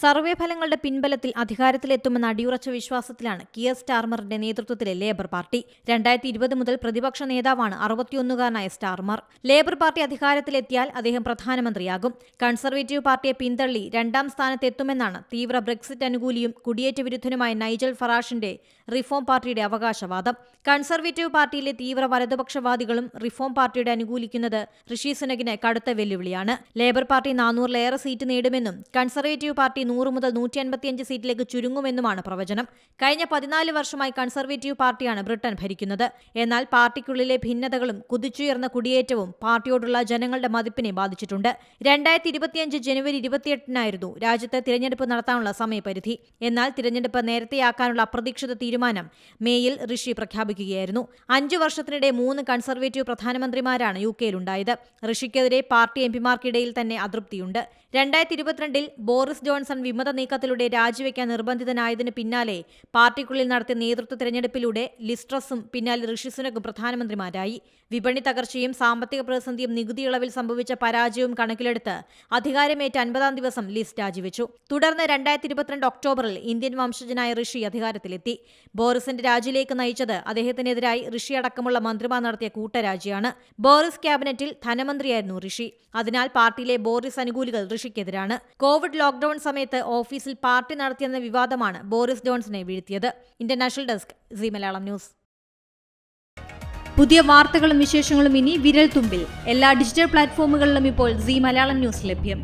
Survey ഫലങ്ങളുടെ പിൻബലത്തിൽ അധികാരത്തിലെത്തുമെന്ന അടിയുറച്ച വിശ്വാസത്തിലാണ് കിയർ സ്റ്റാർമറിന്റെ നേതൃത്വത്തിലെ ലേബർ പാർട്ടി. രണ്ടായിരത്തി ഇരുപത് മുതൽ പ്രതിപക്ഷ നേതാവാണ് അറുപത്തിയൊന്നുകാരനായ സ്റ്റാർമർ. ലേബർ പാർട്ടി അധികാരത്തിലെത്തിയാൽ അദ്ദേഹം പ്രധാനമന്ത്രിയാകും. കൺസർവേറ്റീവ് പാർട്ടിയെ പിന്തള്ളി രണ്ടാം സ്ഥാനത്തെത്തുമെന്നാണ് തീവ്ര ബ്രെക്സിറ്റ് അനുകൂലിയും കുടിയേറ്റ വിരുദ്ധനുമായ നൈജൽ ഫറാഷിന്റെ റിഫോം പാർട്ടിയുടെ അവകാശവാദം. കൺസർവേറ്റീവ് പാർട്ടിയിലെ തീവ്ര വലതുപക്ഷവാദികളും റിഫോം പാർട്ടിയുടെ അനുകൂലിക്കുന്നത് ഋഷി സുനകിന് കടുത്ത വെല്ലുവിളിയാണ്. ലേബർ പാർട്ടി നാനൂറിലേറെ സീറ്റ് നേടുമെന്നും കൺസർവേറ്റീവ് പാർട്ടി നൂറ് മുതൽ നൂറ്റി അൻപത്തിയഞ്ച് സീറ്റിലേക്ക് ചുരുങ്ങുമെന്നുമാണ് പ്രവചനം. കഴിഞ്ഞ പതിനാല് വർഷമായി കൺസർവേറ്റീവ് പാർട്ടിയാണ് ബ്രിട്ടൻ ഭരിക്കുന്നത്. എന്നാൽ പാർട്ടിക്കുള്ളിലെ ഭിന്നതകളും കുതിച്ചുയർന്ന കുടിയേറ്റവും പാർട്ടിയോടുള്ള ജനങ്ങളുടെ മതിപ്പിനെ ബാധിച്ചിട്ടുണ്ട്. രണ്ടായിരത്തി ഇരുപത്തിയഞ്ച് ജനുവരി ഇരുപത്തിയെട്ടിനായിരുന്നു രാജ്യത്ത് തിരഞ്ഞെടുപ്പ് നടത്താനുള്ള സമയപരിധി. എന്നാൽ തിരഞ്ഞെടുപ്പ് നേരത്തെയാക്കാനുള്ള അപ്രതീക്ഷിത തീരുമാനം മേയിൽ ഋഷി പ്രഖ്യാപിക്കുകയായിരുന്നു. അഞ്ചു വർഷത്തിനിടെ മൂന്ന് കൺസർവേറ്റീവ് പ്രധാനമന്ത്രിമാരാണ് യു കെയിലുണ്ടായത്. ഋഷിക്കെതിരെ പാർട്ടി എംപിമാർക്കിടയിൽ തന്നെ അതൃപ്തിയുണ്ട്. രണ്ടായിരത്തി ഇരുപത്തിരണ്ടിൽ ബോറിസ് ജോൺസൺ വിമത നീക്കത്തിലൂടെ രാജിവെക്കാൻ നിർബന്ധിതനായതിനു പിന്നാലെ പാർട്ടിക്കുള്ളിൽ നടത്തിയ നേതൃത്വ തെരഞ്ഞെടുപ്പിലൂടെ ലിസ്ട്രസും പിന്നാലെ ഋഷി സുനകും പ്രധാനമന്ത്രിമാരായി. വിപണി തകർച്ചയും സാമ്പത്തിക പ്രതിസന്ധിയും നികുതി ഇളവിൽ സംഭവിച്ച പരാജയവും കണക്കിലെടുത്ത് അധികാരമേറ്റ അൻപതാം ദിവസം ലിസ്റ്റ് രാജിവെച്ചു. തുടർന്ന് രണ്ടായിരത്തി ഇരുപത്തിരണ്ട് ഒക്ടോബറിൽ ഇന്ത്യൻ വംശജനായ ഋഷി അധികാരത്തിലെത്തി. ബോറിസിന്റെ രാജിയിലേക്ക് നയിച്ചത് അദ്ദേഹത്തിനെതിരായി ഋഷി അടക്കമുള്ള മന്ത്രിമാർ നടത്തിയ കൂട്ടരാജിയാണ്. ബോറിസ് ക്യാബിനറ്റിൽ ധനമന്ത്രിയായിരുന്നു ഋഷി. അതിനാൽ പാർട്ടിയിലെ ബോറിസ് അനുകൂലികൾ ഋഷിക്കെതിരാണ്. കോവിഡ് ലോക്ഡൌൺ സമയത്ത് ഓഫീസിൽ പാർട്ടി നടത്തിയെന്ന വിവാദമാണ് ബോറിസ് ജോൺസനെ വീഴ്ത്തിയത്. International desk Zee Malayalam news. പുതിയ വാർത്തകളും വിശേഷങ്ങളും ഇനി വിരൽ തുമ്പിൽ എല്ലാ ഡിജിറ്റൽ പ്ലാറ്റ്ഫോമുകളിലും ഇപ്പോൾ സി മലയാളം ന്യൂസ് ലഭ്യം.